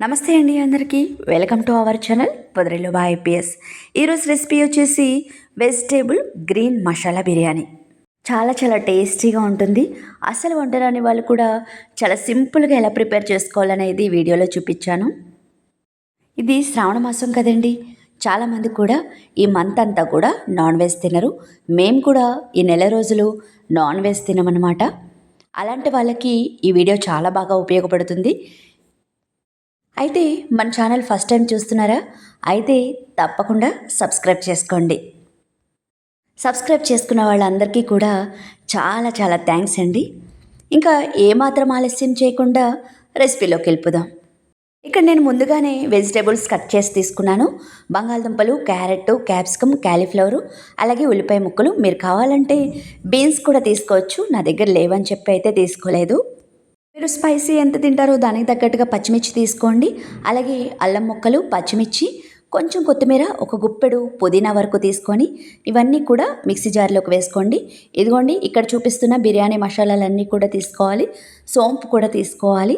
నమస్తే అండి అందరికీ. వెల్కమ్ టు అవర్ ఛానల్ పొదరిలో బా ఐపీఎస్ ఈరోజు రెసిపీ వచ్చేసి వెజిటేబుల్ గ్రీన్ మసాలా బిర్యానీ చాలా చాలా టేస్టీగా ఉంటుంది. అసలు వండరాని వాళ్ళు కూడా చాలా సింపుల్గా ఎలా ప్రిపేర్ చేసుకోవాలనేది వీడియోలో చూపించాను. ఇది శ్రావణ మాసం కదండి. చాలామంది కూడా ఈ మంత్ అంతా కూడా నాన్ వెజ్ తినరు. మేము కూడా ఈ నెల రోజులు నాన్ వెజ్ తినమన్నమాట. అలాంటి వాళ్ళకి ఈ వీడియో చాలా బాగా ఉపయోగపడుతుంది. అయితే మన ఛానల్ ఫస్ట్ టైం చూస్తున్నారా? అయితే తప్పకుండా సబ్స్క్రైబ్ చేసుకోండి. సబ్స్క్రైబ్ చేసుకున్న వాళ్ళందరికీ కూడా చాలా చాలా థ్యాంక్స్ అండి. ఇంకా ఏమాత్రం ఆలస్యం చేయకుండా రెసిపీలోకి వెళ్ళిపోదాం. ఇక్కడ నేను ముందుగానే వెజిటేబుల్స్ కట్ చేసి తీసుకున్నాను. బంగాళదుంపలు క్యారెట్ క్యాప్సికమ్ క్యాలీఫ్లవరు అలాగే ఉల్లిపాయ ముక్కలు. మీరు కావాలంటే బీన్స్ కూడా తీసుకోవచ్చు. నా దగ్గర లేవని చెప్పి అయితే తీసుకోలేదు. మీరు స్పైసీ ఎంత తింటారో దానికి తగ్గట్టుగా పచ్చిమిర్చి తీసుకోండి. అలాగే అల్లం ముక్కలు పచ్చిమిర్చి కొంచెం కొత్తిమీర ఒక గుప్పెడు పుదీనా వరకు తీసుకొని ఇవన్నీ కూడా మిక్సీ జార్లోకి వేసుకోండి. ఇదిగోండి ఇక్కడ చూపిస్తున్న బిర్యానీ మసాలాలన్నీ కూడా తీసుకోవాలి. సోంపు కూడా తీసుకోవాలి.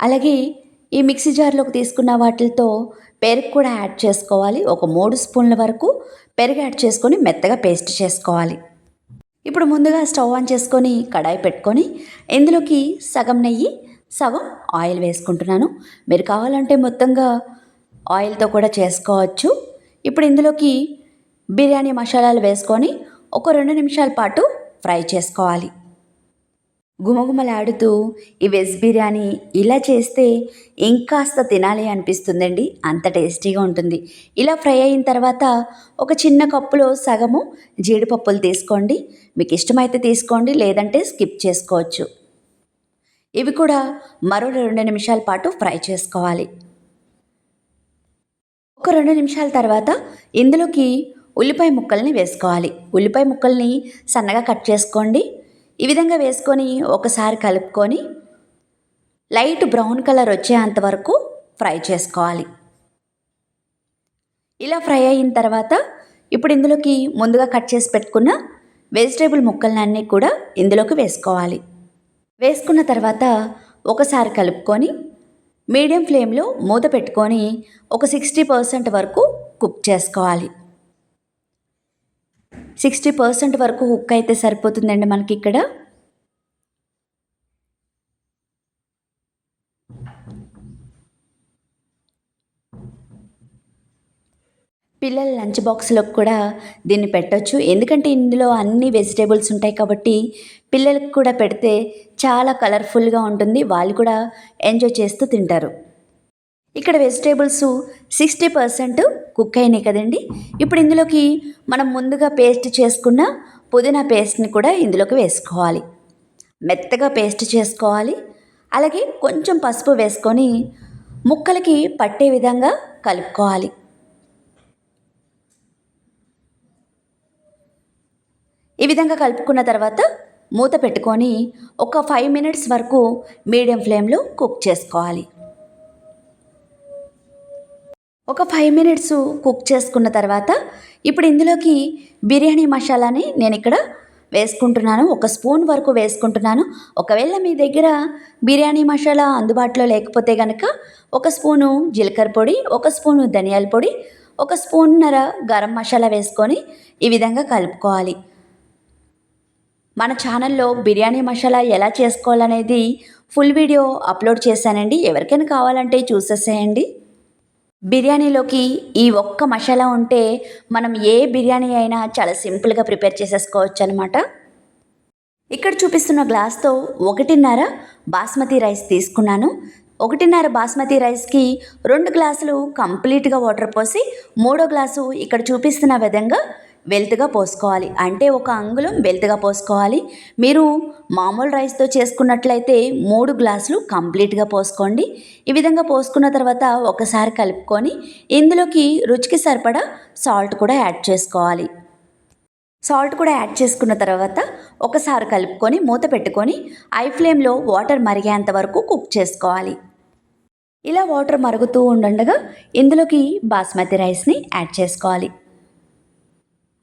అలాగే ఈ మిక్సీ జార్లోకి తీసుకున్న వాటితో పెరుగు కూడా యాడ్ చేసుకోవాలి. ఒక మూడు స్పూన్ల వరకు పెరుగు యాడ్ చేసుకొని మెత్తగా పేస్ట్ చేసుకోవాలి. ఇప్పుడు ముందుగా స్టవ్ ఆన్ చేసుకొని కడాయి పెట్టుకొని ఇందులోకి సగం నెయ్యి సగం ఆయిల్ వేసుకుంటున్నాను. మీరు కావాలంటే మొత్తంగా ఆయిల్తో కూడా చేసుకోవచ్చు. ఇప్పుడు ఇందులోకి బిర్యానీ మసాలాలు వేసుకొని ఒక రెండు నిమిషాల పాటు ఫ్రై చేసుకోవాలి. గుమగుమలాడుతూ ఈ వెజ్ బిర్యానీ ఇలా చేస్తే ఇంకాస్త తినాలి అనిపిస్తుందండి. అంత టేస్టీగా ఉంటుంది. ఇలా ఫ్రై అయిన తర్వాత ఒక చిన్న కప్పులో సగము జీడిపప్పులు తీసుకోండి. మీకు ఇష్టమైతే తీసుకోండి లేదంటే స్కిప్ చేసుకోవచ్చు. ఇవి కూడా మరో రెండు నిమిషాల పాటు ఫ్రై చేసుకోవాలి. ఒక రెండు నిమిషాల తర్వాత ఇందులోకి ఉల్లిపాయ ముక్కల్ని వేసుకోవాలి. ఉల్లిపాయ ముక్కల్ని సన్నగా కట్ చేసుకోండి. ఈ విధంగా వేసుకొని ఒకసారి కలుపుకొని లైట్ బ్రౌన్ కలర్ వచ్చేంత వరకు ఫ్రై చేసుకోవాలి. ఇలా ఫ్రై అయిన తర్వాత ఇప్పుడు ఇందులోకి ముందుగా కట్ చేసి పెట్టుకున్న వెజిటేబుల్ ముక్కలన్నీ కూడా ఇందులోకి వేసుకోవాలి. వేసుకున్న తర్వాత ఒకసారి కలుపుకొని మీడియం ఫ్లేమ్లో మూత పెట్టుకొని ఒక సిక్స్టీ పర్సెంట్ వరకు కుక్ చేసుకోవాలి. సిక్స్టీ పర్సెంట్ వరకు హుక్ అయితే సరిపోతుందండి మనకి ఇక్కడ. పిల్లల లంచ్ బాక్స్లోకి కూడా దీన్ని పెట్టొచ్చు. ఎందుకంటే ఇందులో అన్ని వెజిటేబుల్స్ ఉంటాయి కాబట్టి పిల్లలకు కూడా పెడితే చాలా కలర్ఫుల్గా ఉంటుంది. వాళ్ళు కూడా ఎంజాయ్ చేస్తూ తింటారు. ఇక్కడ వెజిటేబుల్స్ సిక్స్టీ పర్సెంట్ కుక్ అయినాయి కదండి. ఇప్పుడు ఇందులోకి మనం ముందుగా పేస్ట్ చేసుకున్న పుదీనా పేస్ట్ని కూడా ఇందులోకి వేసుకోవాలి. మెత్తగా పేస్ట్ చేసుకోవాలి. అలాగే కొంచెం పసుపు వేసుకొని ముక్కలకి పట్టే విధంగా కలుపుకోవాలి. ఈ విధంగా కలుపుకున్న తర్వాత మూత పెట్టుకొని ఒక ఫైవ్ మినిట్స్ వరకు మీడియం ఫ్లేమ్లో కుక్ చేసుకోవాలి. ఒక ఫైవ్ మినిట్స్ కుక్ చేసుకున్న తర్వాత ఇప్పుడు ఇందులోకి బిర్యానీ మసాలాని నేను ఇక్కడ వేసుకుంటున్నాను. ఒక స్పూన్ వరకు వేసుకుంటున్నాను. ఒకవేళ మీ దగ్గర బిర్యానీ మసాలా అందుబాటులో లేకపోతే కనుక ఒక స్పూను జీలకర్ర పొడి ఒక స్పూను ధనియాల పొడి ఒక స్పూన్నర గరం మసాలా వేసుకొని ఈ విధంగా కలుపుకోవాలి. మన ఛానల్లో బిర్యానీ మసాలా ఎలా చేసుకోవాలనేది ఫుల్ వీడియో అప్లోడ్ చేశానండి. ఎవరికైనా కావాలంటే చూసేసేయండి. బిర్యానీలోకి ఈ ఒక్క మసాలా ఉంటే మనం ఏ బిర్యానీ అయినా చాలా సింపుల్గా ప్రిపేర్ చేసేసుకోవచ్చు అనమాట ఇక్కడ చూపిస్తున్న గ్లాస్తో ఒకటిన్నర బాస్మతి రైస్ తీసుకున్నాను. ఒకటిన్నర బాస్మతి రైస్కి రెండు గ్లాసులు కంప్లీట్గా వాటర్ పోసి మూడో గ్లాసు ఇక్కడ చూపిస్తున్న విధంగా వెల్త్గా పోసుకోవాలి. అంటే ఒక అంగుళం వెల్త్గా పోసుకోవాలి. మీరు మామూలు రైస్తో చేసుకున్నట్లయితే మూడు గ్లాసులు కంప్లీట్గా పోసుకోండి. ఈ విధంగా పోసుకున్న తర్వాత ఒకసారి కలుపుకొని ఇందులోకి రుచికి సరిపడా సాల్ట్ కూడా యాడ్ చేసుకోవాలి. సాల్ట్ కూడా యాడ్ చేసుకున్న తర్వాత ఒకసారి కలుపుకొని మూత పెట్టుకొని ఐ ఫ్లేమ్లో వాటర్ మరిగేంత వరకు కుక్ చేసుకోవాలి. ఇలా వాటర్ మరుగుతూ ఉండగా ఇందులోకి బాస్మతి రైస్ని యాడ్ చేసుకోవాలి.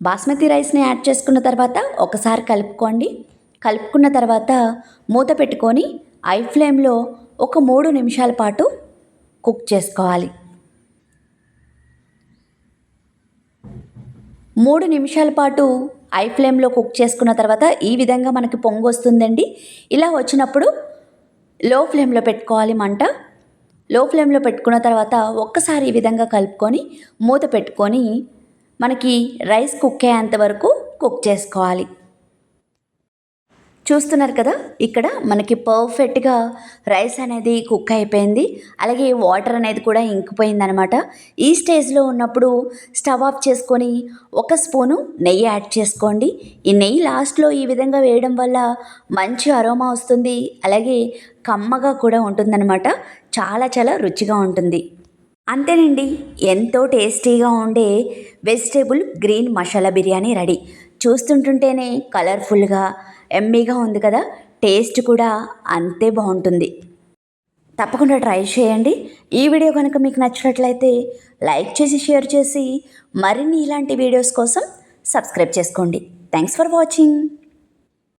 బాస్మతి రైస్ని యాడ్ చేసుకున్న తర్వాత ఒకసారి కలుపుకోండి. కలుపుకున్న తర్వాత మూత పెట్టుకొని ఐ ఫ్లేమ్లో ఒక మూడు నిమిషాల పాటు కుక్ చేసుకోవాలి. మూడు నిమిషాల పాటు ఐ ఫ్లేమ్లో కుక్ చేసుకున్న తర్వాత ఈ విధంగా మనకి పొంగు వస్తుందండి. ఇలా వచ్చినప్పుడు లో ఫ్లేమ్లో పెట్టుకోవాలి మంట. లో ఫ్లేమ్లో పెట్టుకున్న తర్వాత ఒక్కసారి ఈ విధంగా కలుపుకొని మూత పెట్టుకొని మనకి రైస్ కుక్ అయ్యేంత వరకు కుక్ చేసుకోవాలి. చూస్తున్నారు కదా ఇక్కడ మనకి పర్ఫెక్ట్గా రైస్ అనేది కుక్ అయిపోయింది. అలాగే వాటర్ అనేది కూడా ఇంకిపోయింది అనమాట ఈ స్టేజ్లో ఉన్నప్పుడు స్టవ్ ఆఫ్ చేసుకొని ఒక స్పూను నెయ్యి యాడ్ చేసుకోండి. ఈ నెయ్యి లాస్ట్లో ఈ విధంగా వేయడం వల్ల మంచి అరోమా వస్తుంది. అలాగే కమ్మగా కూడా ఉంటుందన్నమాట. చాలా చాలా రుచిగా ఉంటుంది. అంతేనండి ఎంతో టేస్టీగా ఉండే vegetable green masala biryani ready. చూస్తుంటుంటేనే కలర్ఫుల్గా ఎమ్మీగా ఉంది కదా టేస్ట్ కూడా అంతే బాగుంటుంది. తప్పకుండా ట్రై చేయండి. ఈ వీడియో కనుక మీకు నచ్చినట్లయితే లైక్ చేసి షేర్ చేసి మరిన్ని ఇలాంటి వీడియోస్ కోసం సబ్స్క్రైబ్ చేసుకోండి. Thanks for watching.